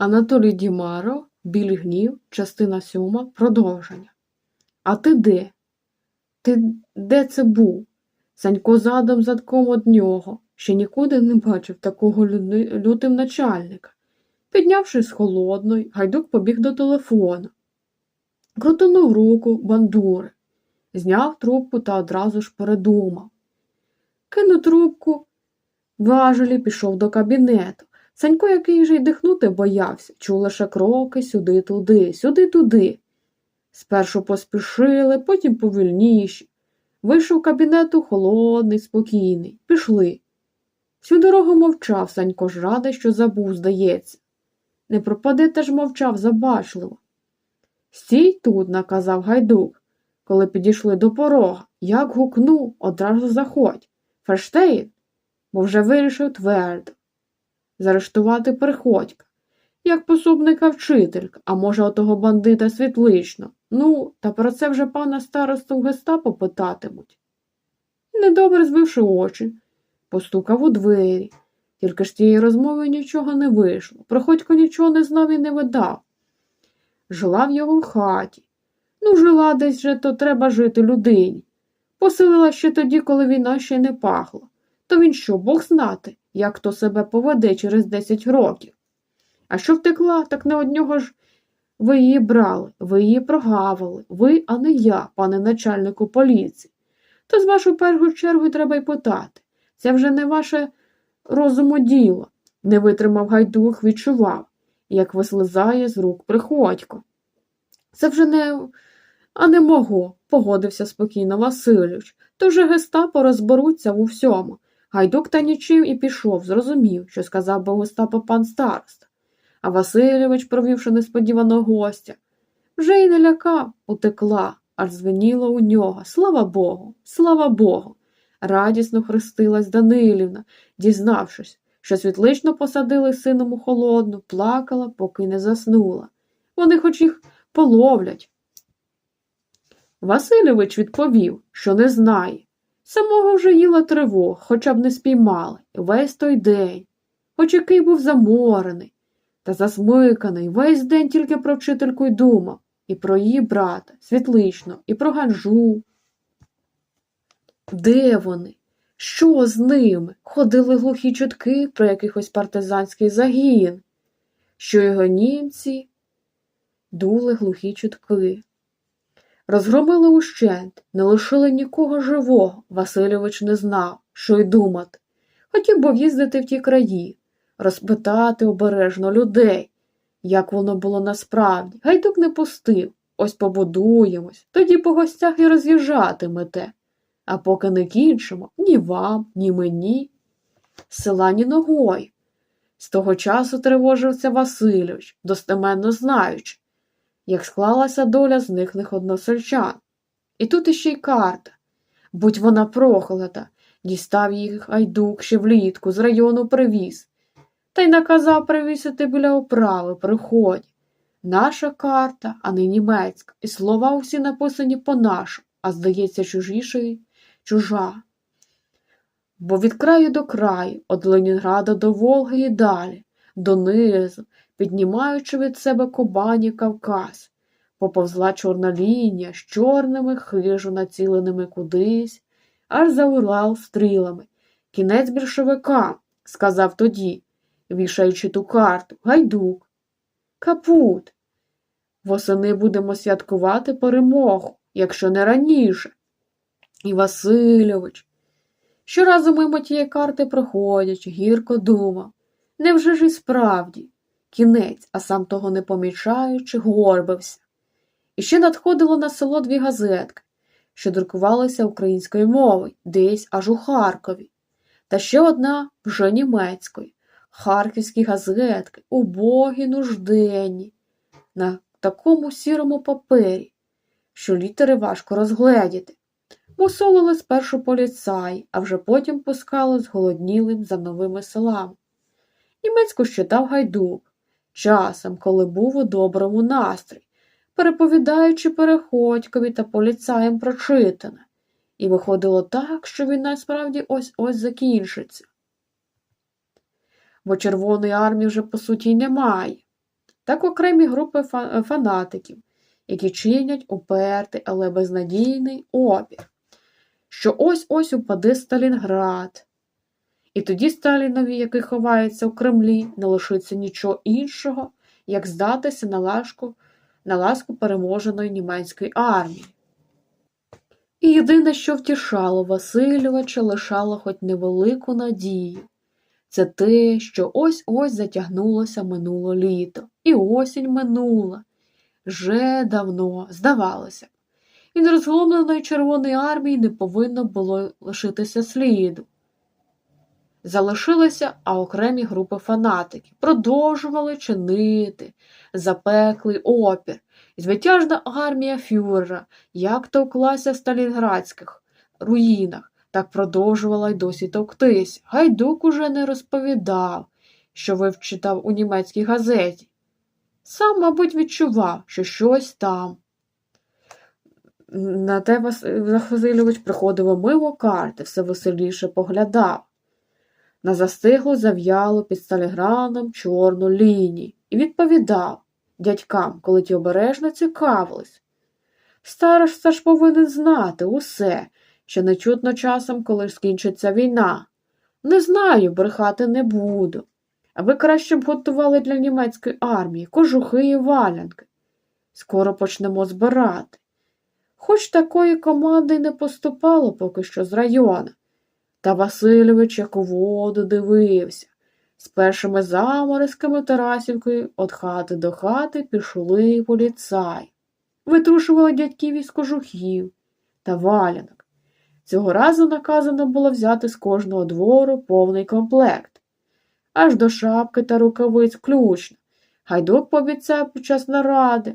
Анатолій Дімаро, Біль гнів, частина сьома, продовження. А ти де? Ти де це був? Санько задом задком од нього, ще нікуди не бачив такого лютим начальника. Піднявшись з холодної, гайдук побіг до телефона. Крутонув руку бандури, зняв трубку та одразу ж передумав. Кинув трубку, важелі пішов до кабінету. Санько, який же й дихнути боявся, чув лише кроки сюди-туди, сюди-туди. Спершу поспішили, потім повільніші. Вийшов кабінету холодний, спокійний. Пішли. Всю дорогу мовчав Санько ж радий, що забув, здається. Не пропади теж мовчав забачливо. Стій тут, наказав гайдук, коли підійшли до порога. Як гукну, одразу заходь. Ферштейн, бо вже вирішив твердо. Заарештувати приходька, як пособника вчителька, а може, отого бандита світлично. Ну, та про це вже пана старосту гестапо питатимуть. Недобре звивши очі, постукав у двері. Тільки ж тієї розмови нічого не вийшло. Приходько нічого не знав і не видав. Жила в його хаті. Ну, жила десь же, то треба жити людині. Поселила ще тоді, коли війна ще не пахла. То він що, Бог знати, як то себе поведе через 10 років. А що втекла, так не однього ж ви її брали, ви її прогавили, ви, а не я, пане начальнику поліції. То з вашу першу чергу треба й питати. Це вже не ваше розуму діло. Не витримав гайдух, відчував, як вислизає з рук приходько. Це вже не, а не мого, погодився спокійно Васильович. То вже гестапо розберуться у всьому. Гайдук та нічим і пішов, зрозумів, що сказав би гестапо пан староста. А Васильович, провівши несподіваного гостя, вже й не лякав, утекла, аж звеніло у нього. Слава Богу, слава Богу. Радісно хрестилась Данилівна, дізнавшись, що світлично посадили сином у холодну, плакала, поки не заснула. Вони хоч їх половлять. Васильович відповів, що не знає. Самого вже їла тривог, хоча б не спіймали, весь той день, хоч який був заморений та засмиканий, весь день тільки про вчительку й думав, і про її брата, світлично, і про ганжу. Де вони? Що з ними? Ходили глухі чутки про якихось партизанський загін, що його німці дули глухі чутки. Розгромили ущент, не лишили нікого живого. Васильович не знав, що й думати. Хотів би в'їздити в ті краї, розпитати обережно людей, як воно було насправді. Гайдук не пустив. Ось побудуємось, тоді по гостях і роз'їжджатимете. А поки не кінчимо ні вам, ні мені. Села ні ногою. З того часу тривожився Васильович, достеменно знаючи, як склалася доля зниклих односельчан. І тут іще й карта. Будь вона прохолода, дістав їх гайдук ще влітку, з району привіз, та й наказав привісити біля управи при вході. Наша карта, а не німецька, і слова усі написані по-нашому, а здається, чужішої чужа. Бо від краю до краю, від Ленінграда до Волги і далі, донизу, піднімаючи від себе Кобані Кавказ, поповзла чорна лінія з чорними хижу націленими кудись, аж за Урал стрілами. Кінець більшовикам, сказав тоді, вішаючи ту карту, гайдук. Капут. Восени будемо святкувати перемогу, якщо не раніше. І Васильович. Щоразу мимо тієї карти проходячи, гірко думав. Невже ж і справді? Кінець, а сам того не помічаючи, горбився. І ще надходило на село дві газетки, що друкувалися українською мовою, десь аж у Харкові, та ще одна вже німецькою. Харківські газетки, убогі нужденні, на такому сірому папері, що літери важко розгледіти. Мусолили спершу поліцай, а вже потім пускали зголоднілим за новими селами. Німецьку читав гайдук, часом, коли був у доброму настрої, переповідаючи переходькові та поліцаєм прочитане, і виходило так, що він насправді ось ось закінчиться. Бо Червоної армії вже по суті немає. так окремі групи фанатиків, які чинять упертий, але безнадійний опір, що ось-ось упаде Сталінград. І тоді Сталінові, який ховається у Кремлі, не лишиться нічого іншого, як здатися на ласку, на ласку переможеної німецької армії. І єдине, що втішало Васильовича, лишало хоч невелику надію. Це те, що ось-ось затягнулося минуло літо, і осінь минула. Вже давно, здавалося. б. Від розгромленої Червоної армії не повинно було лишитися сліду. Залишилися а окремі групи фанатиків, продовжували чинити запеклий опір. Звитяжна армія фюрера, як товклася в сталінградських руїнах, так продовжувала й досі товктись. Гайдук уже не розповідав, що вивчитав у німецькій газеті. Сам, мабуть, відчував, що щось там. На те Вас- Васильович приходив мимо карти, все веселіше поглядав. На застиглу зав'ялу під сталіграном чорну лінію і відповідав дядькам, коли ті обережно цікавились. Староста ж повинен знати усе, що не чутно часом, коли скінчиться війна. Не знаю, брехати не буду. А ви краще б готували для німецької армії кожухи і валянки. Скоро почнемо збирати. Хоч такої команди не поступало поки що з району. Та Васильович як у воду дивився. З першими заморозками Тарасівкою від хати до хати пішли поліцаї. Витрушували дядьків із кожухів та валянок. Цього разу наказано було взяти з кожного двору повний комплект. Аж до шапки та рукавиць включно. Гайдук пообіцяв під час наради.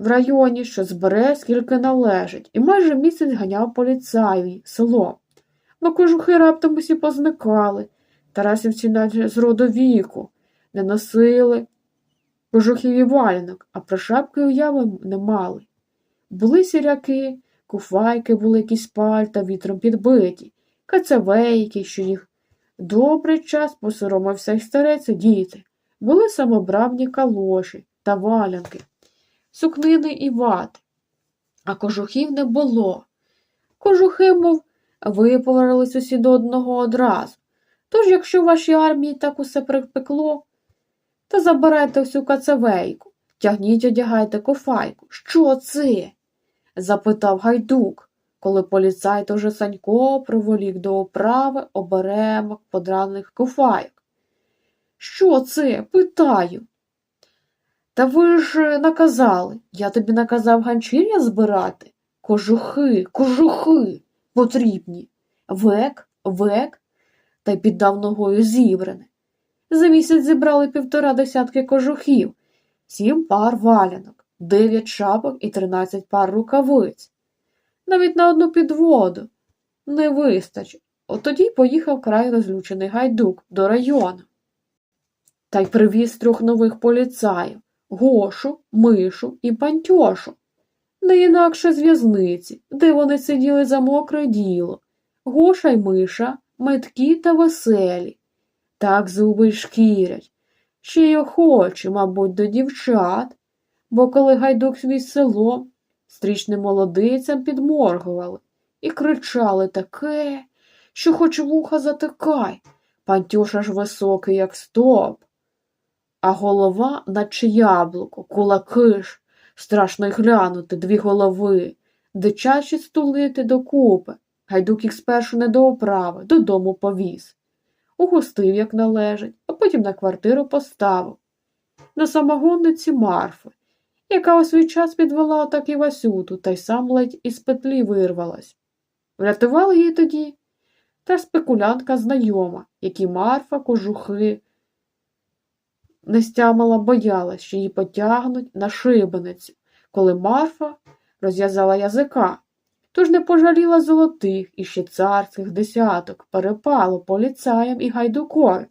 В районі, що збере, скільки належить, і майже місяць ганяв поліцаї село. Бо кожухи раптом усі позникали. Тарасівці наче з роду віку, не носили кожухів і валянок, а про шапки уяви не мали. Були сіряки, куфайки, були якісь пальта вітром підбиті, кацавейки, що їх добрий час посоромився й старець діти. Були самобравні калоші та валянки, сукнини і вати, а кожухів не було. Кожухи, мов, виповарились усі до одного одразу. Тож, якщо вашій армії так усе припекло, то забирайте всю кацавейку, тягніть, одягайте кофайку. Що це? запитав гайдук, коли поліцай тоже Санько проволік до оправи оберемок подраних кофайок. Що це? питаю. Та ви ж наказали, я тобі наказав ганчір'я збирати. Кожухи, кожухи потрібні. Век, век, та й піддав ногою зібране. За місяць зібрали півтора десятки кожухів, сім пар валянок, дев'ять шапок і тринадцять пар рукавиць. Навіть на одну підводу не вистачить. От тоді поїхав край розлючений гайдук до району. Та й привіз трьох нових поліцаїв Гошу, Мишу і Пантьошу. Не інакше з в'язниці, де вони сиділи за мокре діло. Гоша й Миша, меткі та веселі. Так зуби й шкірять. Ще й охочі, мабуть, до дівчат, бо коли гайдук свій село, стрічним молодицям підморгували і кричали таке, що хоч вуха затикай. Пантюша ж високий, як стоп, а голова, наче яблуко, кулаки ж, страшно й глянути, дві голови, дичачі стулити докупи. Гайдук їх спершу не до оправи, додому повіз. Угостив, як належить, а потім на квартиру поставив. На самогонниці Марфи, яка у свій час підвела так і Васюту, та й сам ледь із петлі вирвалась. Врятували її тоді та спекулянтка знайома, які Марфа кожухи не стямила, боялась, що її потягнуть на шибеницю, коли Марфа розв'язала язика. Тож не пожаліла золотих і ще царських десяток, перепало поліцаєм і гайдукові.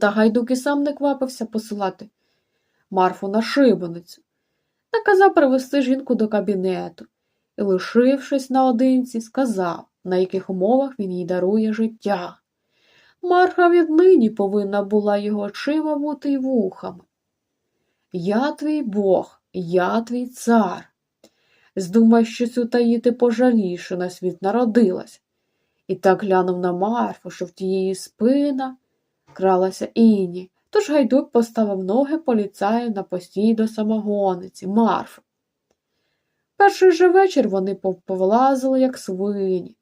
Та гайдук і сам не квапився посилати Марфу на шибеницю. Наказав привезти жінку до кабінету і, лишившись наодинці, сказав, на яких умовах він їй дарує життя. Марха віднині повинна була його очима бути й вухами. Я твій Бог, я твій цар. Здумай щось утаїти пожалієш, що на світ народилась. І так глянув на Марфу, що в тієї спина кралася іні. Тож гайдук поставив ноги поліцаю на постій до самогониці, Марфи. Перший же вечір вони повлазили, як свині,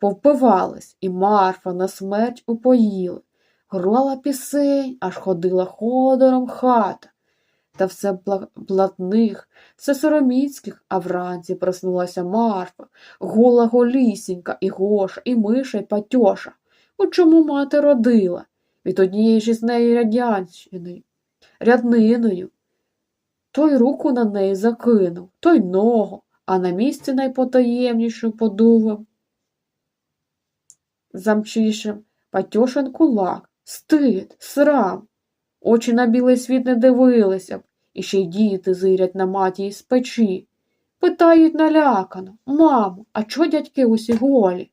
повпивались, і Марфа на смерть упоїли, грала пісень, аж ходила ходором хата. Та все бла- блатних, все сороміцьких, а вранці проснулася Марфа, гола голісінька, і Гоша, і Миша, і Патьоша. У чому мати родила? Від однієї ж із неї рядянщини, рядниною. Той руку на неї закинув, той ногу, а на місці найпотаємнішу подував. Замчишем Патьошин кулак, стид, срам. Очі на білий світ не дивилися б, і ще й діти зирять на матії з печі. Питають налякано, мамо, а чого дядьки усі голі?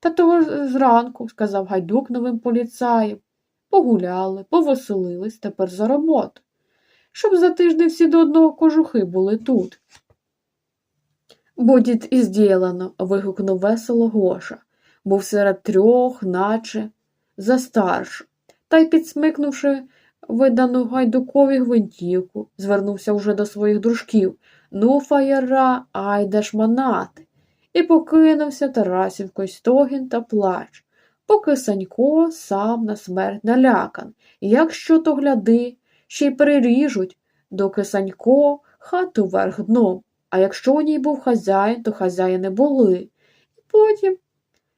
Та того зранку, сказав гайдук новим поліцаєм. Погуляли, повеселились тепер за роботу. Щоб за тиждень всі до одного кожухи були тут. Будет і зділано, вигукнув весело Гоша, був серед трьох, наче за старшу. Та й, підсмикнувши видану гайдукові гвинтівку, звернувся вже до своїх дружків. Ну, фаєра, айде ж. І покинувся Тарасівкою стогін та плач, поки Санько сам на смерть налякан. Як що то гляди, ще й переріжуть, доки Санько хату вверх дном. А якщо у ній був хазяїн, то хазяїни були. І потім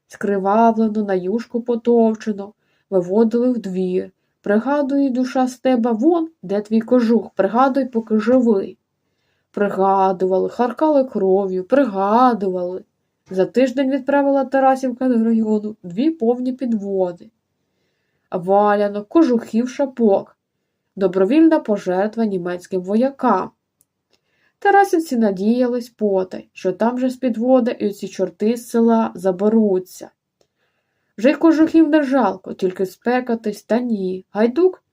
скривавлено на юшку потовчено, виводили в двір. Пригадує душа з тебе вон, де твій кожух, пригадуй, поки живий. Пригадували, харкали кров'ю, пригадували. За тиждень відправила Тарасівка до району дві повні підводи. Валянок, кожухів, шапок, добровільна пожертва німецьким воякам. Тарасівці надіялись потай, що там же з підводи і оці чорти з села заберуться. Вже й кожухів не жалко, тільки спекатись та ні. Гайдук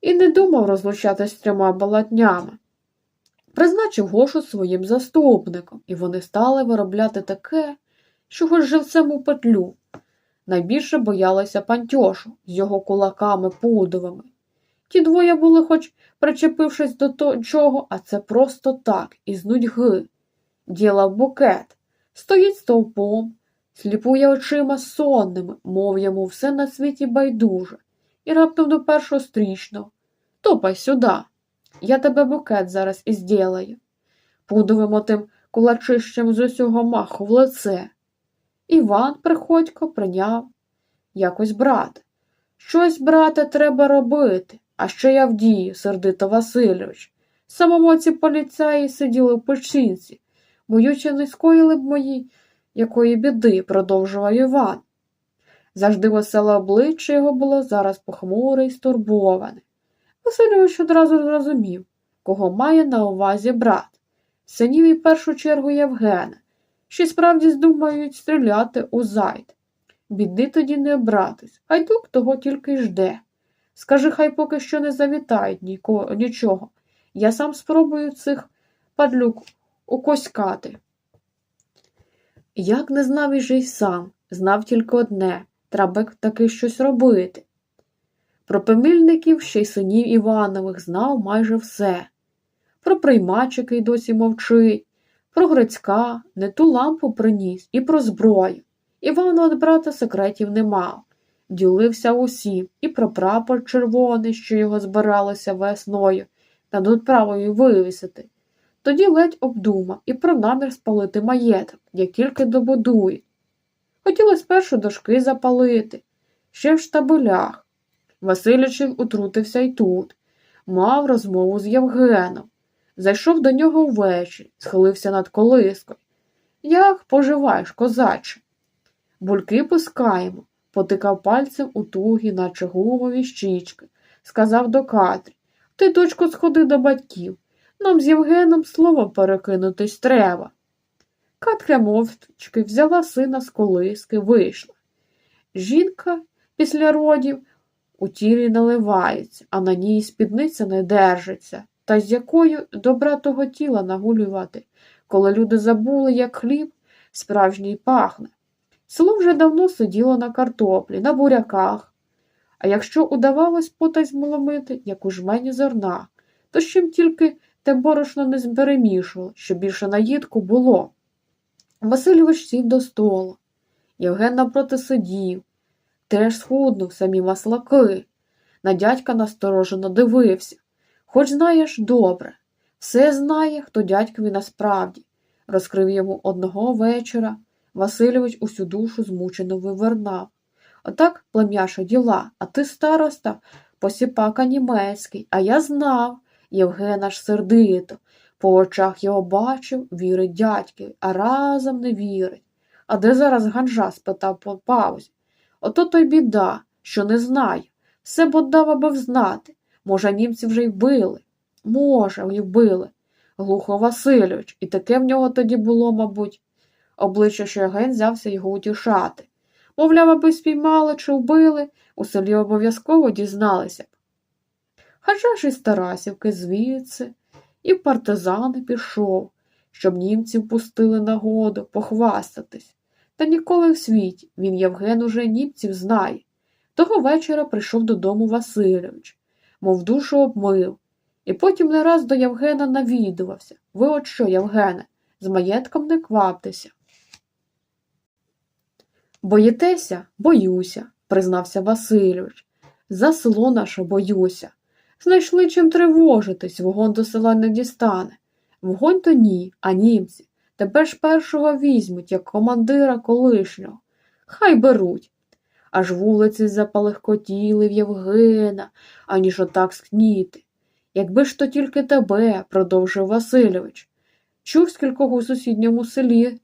і не думав розлучатись з трьома балатнями. Призначив Гошу своїм заступником, і вони стали виробляти таке, що хоч живцем у петлю. Найбільше боялися пантьошу з його кулаками пудовими. Ті двоє були, хоч причепившись до того чого, а це просто так, із нудьги. Діла букет, стоїть стовпом, сліпує очима сонними, мов йому все на світі байдуже, і раптом до першого стрічно. Топай сюди. Я тебе букет зараз і зділаю. Пудовим отим кулачищем з усього маху в лице. Іван Приходько прийняв якось брат. Щось, брате, треба робити, а що я вдію, сердито Васильович. Самому ці поліцаї сиділи в печінці, боючи, не скоїли б мої якої біди, продовжував Іван. Завжди веселе обличчя його було зараз похмуре й стурбоване. Васильович одразу зрозумів, кого має на увазі брат. Синів і першу чергу Євгена, що справді здумають стріляти у зайд. Біди тоді не братись, гайдук того тільки й жде. Скажи, хай поки що не завітають ніко, нічого. Я сам спробую цих падлюк укоськати. Як не знав і же й сам, знав тільки одне треба таки щось робити. Про помільників ще й синів Іванових знав майже все. Про приймач, який досі мовчить, про Грицька, не ту лампу приніс, і про зброю. Іван від брата секретів не мав. Ділився усім і про прапор червоний, що його збиралося весною, та над відправою вивісити. Тоді ледь обдумав і про намір спалити маєток, як тільки добудують. Хотіли спершу дошки запалити, ще в штабелях. Васильичів утрутився й тут, мав розмову з Євгеном. Зайшов до нього ввечері, схилився над колискою. Як поживаєш, козаче? Бульки пускаємо, потикав пальцем у тугі, наче гумові щічки, сказав до Катрі. Ти, дочко, сходи до батьків. Нам з Євгеном словом перекинутись треба. Катря мовчки взяла сина з колиски, вийшла. Жінка після родів у тілі наливається, а на ній спідниця не держиться. Та з якою добра того тіла нагулювати, коли люди забули, як хліб справжній пахне. Село вже давно сиділо на картоплі, на буряках, а якщо удавалось потай змоломити, як у жмені зерна, то з чим тільки те борошно не перемішувало, що більше наїдку було. Васильович сів до столу. Євген напроти сидів, теж схуднув самі маслаки. На дядька насторожено дивився. Хоч знаєш добре, все знає, хто дядькові насправді, розкрив йому одного вечора. Васильович усю душу змучено вивернав. Отак, плем'яша діла, а ти староста, посіпака німецький, а я знав, Євген аж сердито. По очах його бачив, вірить дядьки, а разом не вірить. А де зараз ганжа? спитав по паузі. Ото той біда, що не знає. Все б отдав, аби взнати. Може, німці вже й вбили? Може, й вбили. Глухо Васильович, і таке в нього тоді було, мабуть. Обличчя Євген взявся його утішати. Мовляв, аби спіймали чи вбили, у селі обов'язково дізналися б. Хажа ж із Тарасівки звідси і в партизани пішов, щоб німців пустили нагоду похвастатись. Та ніколи в світі він Євген уже німців знає. Того вечора прийшов додому Васильович, мов душу обмив, і потім не раз до Євгена навідувався. Ви от що, Євгене, з маєтком не кваптеся. Боїтеся? Боюся, признався Васильович. За село наше боюся. Знайшли чим тривожитись, вогонь до села не дістане. Вогонь то ні, а німці. Тебе ж першого візьмуть, як командира колишнього. Хай беруть. Аж вулиці запалехкотіли в Євгена, аніж отак скніти. Якби ж то тільки тебе, продовжив Васильович. Чув, скількох у сусідньому селі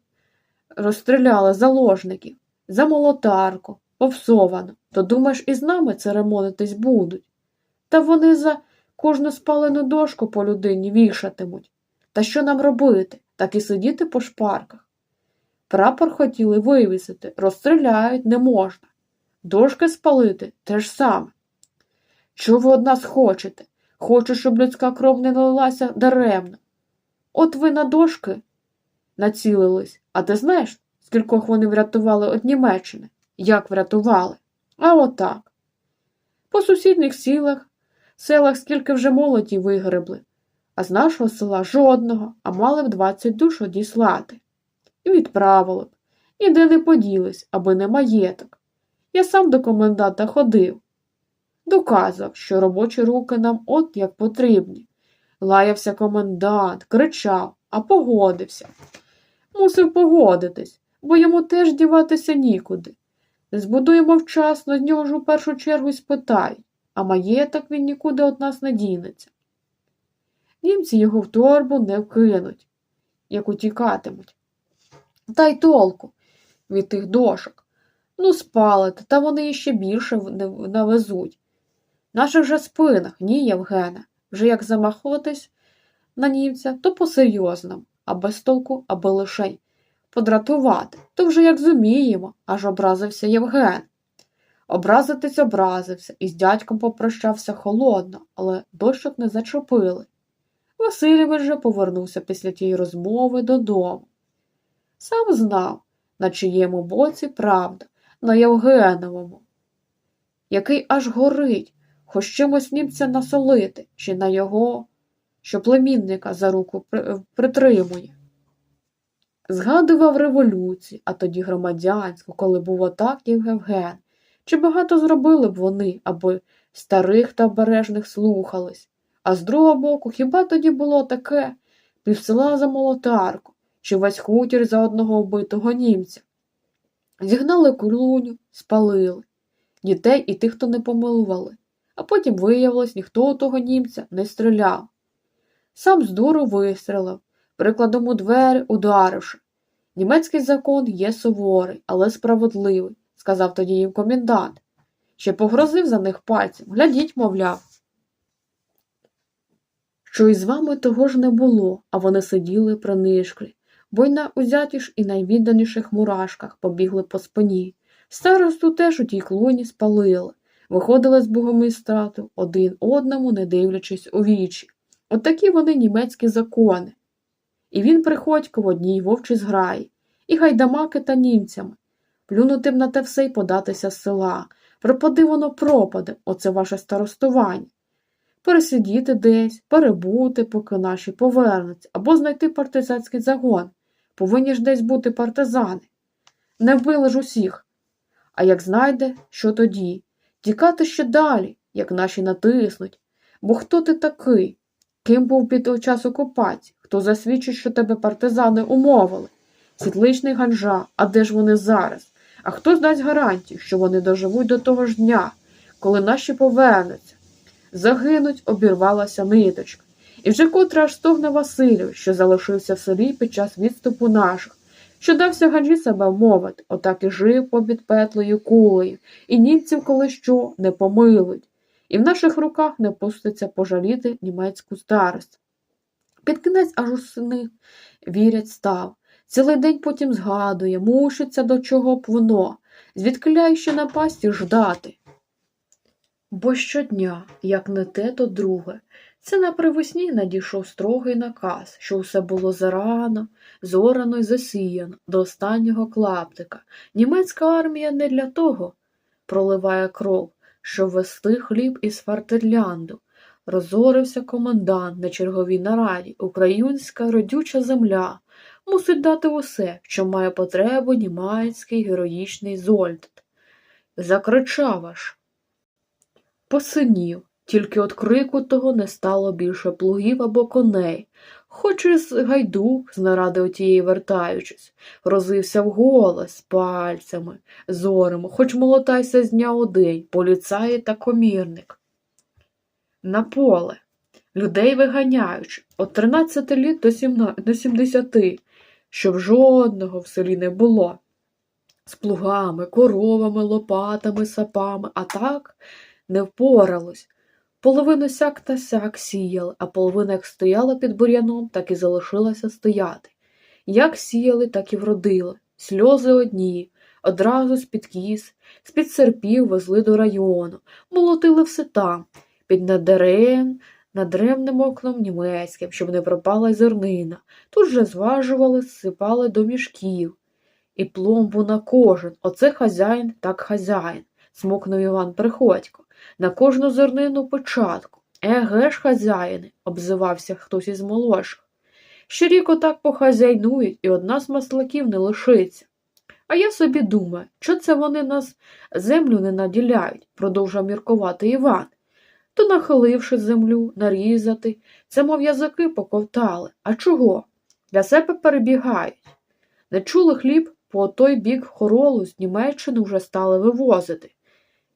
розстріляли заложників, за молотарку, попсовану. То думаєш, і з нами церемонитись будуть? Та вони за кожну спалену дошку по людині вішатимуть. Та що нам робити? Так і сидіти по шпарках. Прапор хотіли вивісити, розстріляють не можна. Дошки спалити те ж саме. Що ви од нас хочете? Хочу, щоб людська кров не налилася даремно. От ви на дошки націлились, а ти знаєш, скількох вони врятували від Німеччини? Як врятували? А отак. По сусідніх сілах, селах скільки вже молоді вигребли, а з нашого села жодного, а мали б двадцять душ одіслати. І відправили б, ніде не поділись, аби не маєток. Я сам до коменданта ходив. Доказав, що робочі руки нам от як потрібні. Лаявся комендант, кричав, а погодився. Мусив погодитись, бо йому теж діватися нікуди. Збудуємо вчасно, з нього ж у першу чергу й спитають, а маєток він нікуди від нас не дінеться. Німці його в торбу не вкинуть, як утікатимуть. Та й толку від тих дошок. Ну, спалити, та вони іще більше навезуть. Наших же спинах, ні, Євгене, вже як замахуватись на німця, то по-серйозному, а без толку, аби лише подратувати, то вже як зуміємо, аж образився Євген. Образитись образився і з дядьком попрощався холодно, але дощок не зачепили. Васильович же повернувся після тієї розмови додому. Сам знав, на чиєму боці правда, на Євгеновому, який аж горить, хоч чимось німця насолити, чи на його, що племінника за руку притримує. Згадував революцію, а тоді громадянську, коли був отак, як Євген. Чи багато зробили б вони, аби старих та обережних слухались? А з другого боку, хіба тоді було таке півсела за молотарку, чи весь хутір за одного вбитого німця? Зігнали кулуню, спалили дітей і тих, хто не помилували, а потім виявилось, ніхто у того німця не стріляв. Сам з дуру вистрілив, прикладом у двері ударивши. Німецький закон є суворий, але справедливий, сказав тоді їм комендант. Ще погрозив за них пальцем. Глядіть, мовляв. Що із вами того ж не було, а вони сиділи принишклі, бо й на узятіш і найвідданіших мурашках побігли по спині. Старосту теж у тій клуні спалили, виходили з богомістрату один одному, не дивлячись у вічі. От такі вони німецькі закони. І він приходько в одній вовчій зграї, і гайдамаки та німцями. Плюнути б на те все й податися з села. Пропади воно пропаде, оце ваше старостування. Пересидіти десь, перебути, поки наші повернуться, або знайти партизанський загон. Повинні ж десь бути партизани. Не вбили ж усіх. А як знайде, що тоді? Тікати ще далі, як наші натиснуть. Бо хто ти такий? Ким був під час окупації? Хто засвідчить, що тебе партизани умовили? Світличний ганжа, а де ж вони зараз? А хто здасть гарантію, що вони доживуть до того ж дня, коли наші повернуться? Загинуть, обірвалася ниточка. І вже котре аж стогне Васильович, що залишився в селі під час відступу наших, що дався ганжі себе вмовити, отак і жив побід петлею кулею, і німців коли що не помилують, і в наших руках не пуститься пожаліти німецьку старость. Під кінець аж у сини вірять став. Цілий день потім згадує, мушиться до чого б воно, звідкиля ще напасті ждати. Бо щодня, як не те, то друге, це на привесні надійшов строгий наказ, що все було зарано, зорано й засіяно до останнього клаптика. Німецька армія не для того проливає кров, щоб вести хліб із Фартерлянду. Розорився комендант на черговій нараді. Українська родюча земля мусить дати усе, що має потребу німецький героїчний Зольд. Закричав аж. Посинів, тільки от крику того не стало більше плугів або коней. Хоч із гайдук, з наради отієї вертаючись, розився вголос пальцями, зоримо, хоч молотайся з дня у день, та комірник. На поле, людей виганяючи, от 13 літ до 17, до 70, щоб жодного в селі не було. З плугами, коровами, лопатами, сапами, а так не впоралось. Половину сяк та сяк сіяли, а половина як стояла під бур'яном, так і залишилася стояти. Як сіяли, так і вродили. Сльози одні, одразу з-під кіз, з-під серпів везли до району, молотили все там, під надарем, надремним окном німецьким, щоб не пропала зернина. Тут же зважували, сипали до мішків. І пломбу на кожен. Оце хазяїн, так хазяїн, смокнув Іван Приходько. На кожну зернину початку. Еге ж, хазяїни, обзивався хтось із молодших. Ще рік отак похазяйнують, і одна з маслаків не лишиться. А я собі думаю, що це вони нас землю не наділяють, продовжав міркувати Іван. То, нахиливши землю, нарізати, це, мов язики поковтали. А чого? Для себе перебігають. Не чули хліб по той бік хоролу з Німеччини вже стали вивозити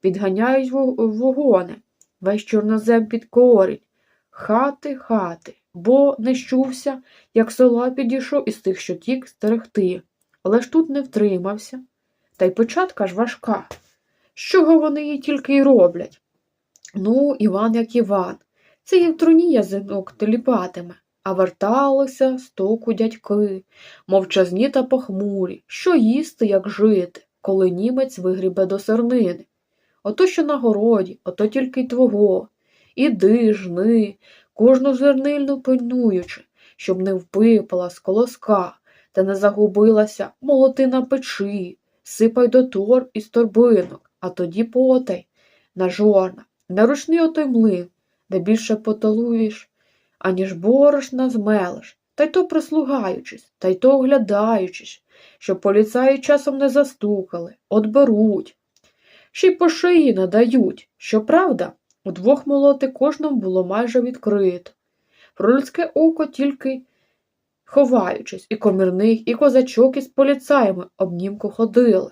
підганяють вогони, весь чорнозем підкорить, хати, хати, бо не щувся, як села підійшов із тих, що тік стерегти, але ж тут не втримався. Та й початка ж важка. З чого вони її тільки й роблять? Ну, Іван, як Іван, це в труні язинок теліпатиме, а верталися з току дядьки, мовчазні та похмурі, що їсти, як жити, коли німець вигрібе до сернини. Ото що на городі, ото тільки й твого. Іди, жни, кожну зернильну пильнуючи, щоб не впипала з колоска та не загубилася молоти на печі, сипай до торб із торбинок, а тоді потай. На жорна, на ручний отой млин, де більше поталуєш, аніж борошна змелиш, та й то прислугаючись, та й то оглядаючись, щоб поліцаї часом не застукали, от беруть ще й по шиї надають. Щоправда, удвох молоти кожному було майже відкрито. Про людське око тільки ховаючись, і комірних, і козачок із поліцаями обнімку ходили.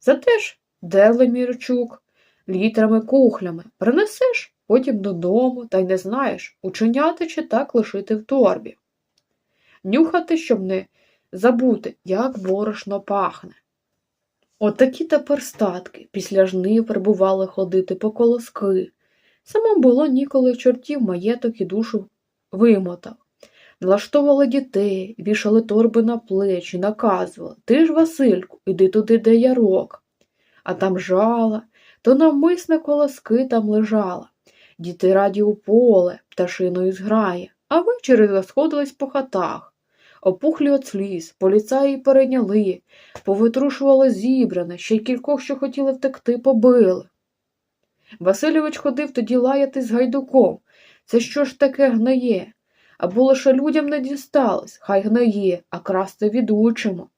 Зате ж дерли мірчук, літрами кухлями, принесеш потім додому та й не знаєш, учиняти чи так лишити в торбі. Нюхати, щоб не забути, як борошно пахне. Отакі тепер статки після жнив прибували ходити по колоски. Самому було ніколи чортів маєток і душу вимотав. Налаштовували дітей, вішали торби на плечі, наказували Ти ж, Васильку, іди туди, де ярок. а там жала, то навмисне колоски там лежала. Діти раді у поле, пташиною зграє, а ввечері розходились по хатах. Опухлі от сліз, поліцаї перейняли, повитрушували зібране, ще й кількох, що хотіли втекти, побили. Васильович ходив тоді лаятись з гайдуком. Це що ж таке гниє? Або лише людям не дісталось, хай гниє, а красти відучимо.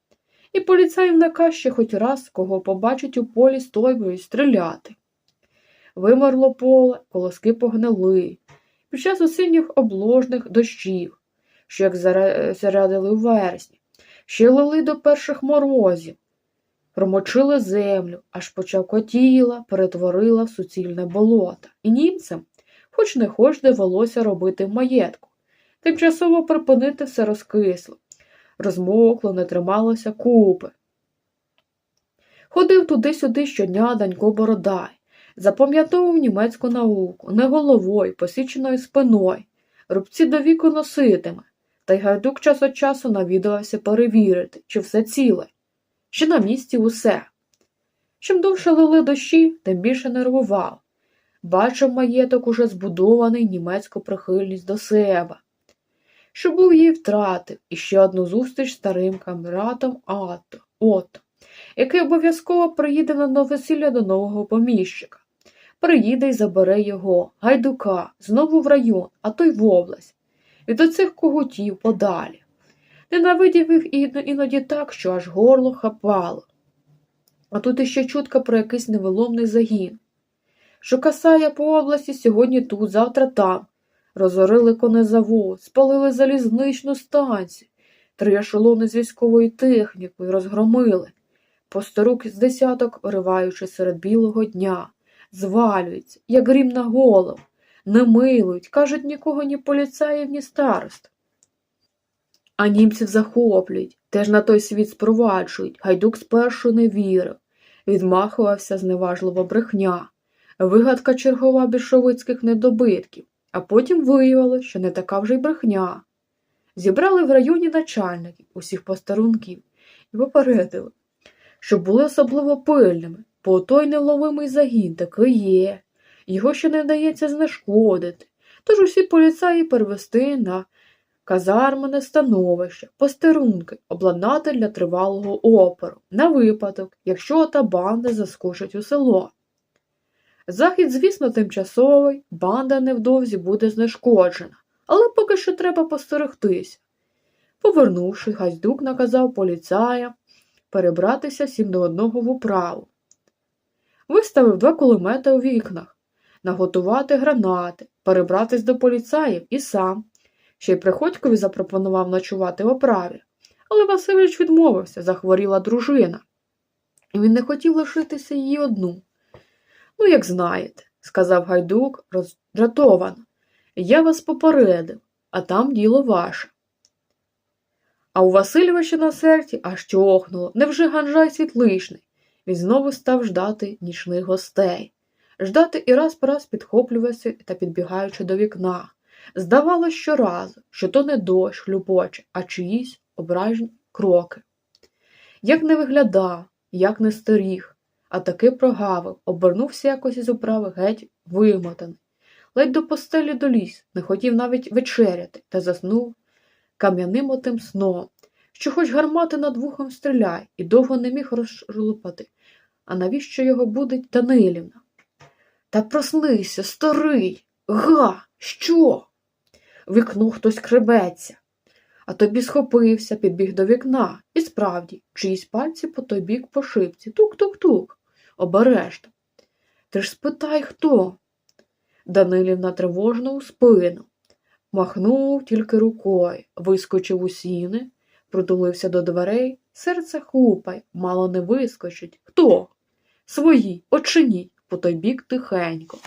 І поліцаїв наказ ще хоч раз, кого побачить у полі з тойбою, стріляти. Вимерло поле, колоски погнили. Під час осінніх обложних дощів, що як зарядили у вересні, ще лили до перших морозів, промочили землю, аж почавкотіла, перетворила в суцільне болото. І німцям, хоч не хоч довелося робити маєтку, тимчасово припинити все розкисло, розмокло, не трималося купи. Ходив туди-сюди щодня Данько Бородай, запам'ятовував німецьку науку, не головою, посіченою спиною, рубці до віку носитиме, та й гайдук час від часу навідувався перевірити, чи все ціле, чи на місці усе. Чим довше лили дощі, тим більше нервував. Бачив маєток уже збудований німецьку прихильність до себе. Що був її втратив і ще одну зустріч старим камератом Ато, Ото, який обов'язково приїде на новосілля до нового поміщика. Приїде й забере його, гайдука, знову в район, а то й в область, від оцих когутів подалі. Ненавидів їх іноді так, що аж горло хапало. А тут іще чутка про якийсь невеломний загін, що касає по області сьогодні тут, завтра там. Розорили конезавод, спалили залізничну станцію, три ешелони з військовою технікою розгромили. Посторук з десяток, вириваючи серед білого дня, звалюються, як грім на голову, не милують, кажуть, нікого ні поліцаїв, ні старост. А німців захоплюють, теж на той світ спроваджують. Гайдук спершу не вірив, відмахувався зневажливо брехня, вигадка чергова більшовицьких недобитків, а потім виявилось, що не така вже й брехня. Зібрали в районі начальників усіх постарунків і попередили, щоб були особливо пильними, бо той невловимий загін таки є, його ще не вдається знешкодити, тож усі поліцаї перевести на казармене становище, постерунки, обладнати для тривалого опору, на випадок, якщо та банда заскочить у село. Захід, звісно, тимчасовий, банда невдовзі буде знешкоджена, але поки що треба постерегтися. Повернувши, Гайдук наказав поліцаям перебратися сім до одного в управу. Виставив два кулемети у вікнах, наготувати гранати, перебратись до поліцаїв і сам. Ще й Приходькові запропонував ночувати в оправі. Але Васильович відмовився, захворіла дружина. І він не хотів лишитися її одну. Ну, як знаєте, сказав Гайдук роздратовано. Я вас попередив, а там діло ваше. А у Васильовича на серці аж чохнуло, невже Ганжай світлишний. Він знову став ждати нічних гостей, ждати і раз по раз підхоплювався та підбігаючи до вікна. Здавалось щоразу, що то не дощ хлюпоче, а чиїсь ображені кроки. Як не виглядав, як не сторіг, а таки прогавив, обернувся якось із управи геть вимотаний. Ледь до постелі доліз, не хотів навіть вечеряти та заснув кам'яним отим сном, що хоч гармати над вухом стріляй, і довго не міг розжлупати. А навіщо його будить Данилівна? Та проснися, старий, га, що? В вікно хтось кребеться. А тобі схопився, підбіг до вікна. І справді, чиїсь пальці по той бік по шибці. Тук-тук-тук. Обережно. Ти ж спитай, хто? Данилівна тривожно у спину. Махнув тільки рукою, вискочив у сіни, притулився до дверей, серце хупай, мало не вискочить. Хто? Свої, очиніть, по той бік тихенько.